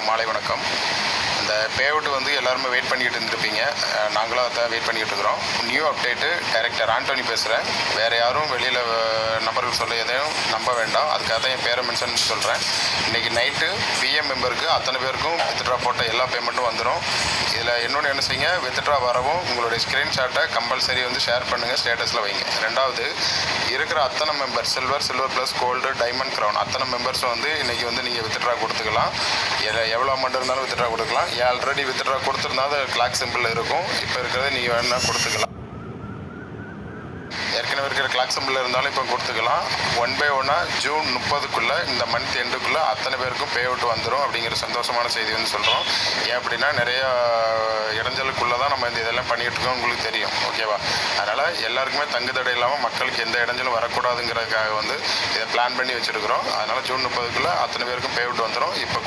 மாலை வணக்கம். இந்த பேவுட் வந்து எல்லாருமே வெயிட் பண்ணிக்கிட்டு இருந்திருப்பீங்க. நாங்களும் அதை வெயிட் பண்ணிக்கிட்டு இருக்கிறோம். நியூ அப்டேட்டு டைரக்டர் ஆண்டோனி பேசுகிறேன் வேறு யாரும் வெளியில் நம்பர்கள் சொல்ல எதையும் நம்ப வேண்டாம். அதுக்காக தான் என் பேரை மென்ஷன் பண்ணி சொல்கிறேன் இன்றைக்கி நைட்டு பிஎம் மெம்பருக்கு அத்தனை பேருக்கும் வித்ட்ரா போட்ட எல்லா பேமெண்ட்டும் வந்துடும் இதில் இன்னொன்று என்ன செய்யுங்க? வித்ட்ரா வரவும் உங்களுடைய ஸ்க்ரீன்ஷாட்டை கம்பல்சரி வந்து ஷேர் பண்ணுங்கள் ஸ்டேட்டஸில் வைங்க. ரெண்டாவது இருக்கிற அத்தனை member silver silver plus gold diamond crown அத்தனை மெம்பர்ஸும் வந்து இன்றைக்கி வந்து நீங்கள் வித்ட்ரா கொடுத்துக்கலாம். இதில் எவ்வளோ அமௌண்ட் இருந்தாலும் வித்ட்ரா கொடுக்கலாம். ஆல்ரெடி வித்ட்ரா கொடுத்துருந்தா அது கிளாக் சிம்பிள் இருக்கும். இப்போ இருக்கிறத நீங்கள் வேணால் கொடுத்துக்கலாம். இருக்கிற கிளாக் இருந்தாலும் இப்போ கொடுத்துக்கலாம். ஒன் பை ஒன்னாக ஜூன் முப்பதுக்குள்ளே இந்த மந்த் எண்டுக்குள்ளே அத்தனை பேருக்கும் பே அவுட் வந்துடும் அப்படிங்கிற சந்தோஷமான செய்தி வந்து சொல்கிறோம் ஏன் அப்படின்னா நிறையா இடைஞ்சலுக்குள்ளே தான் நம்ம இந்த இதெல்லாம் பண்ணிகிட்டு இருக்கோம் உங்களுக்கு தெரியும். ஓகேவா அதனால் எல்லாருக்குமே தங்கு தடை இல்லாமல் மக்களுக்கு எந்த இடைஞ்சலும் வரக்கூடாதுங்கிறதுக்காக வந்து இதை பிளான் பண்ணி வச்சுருக்கிறோம். அதனால் ஜூன் முப்பதுக்குள்ளே அத்தனை பேருக்கும் பே அவுட் வந்துடும் இப்போ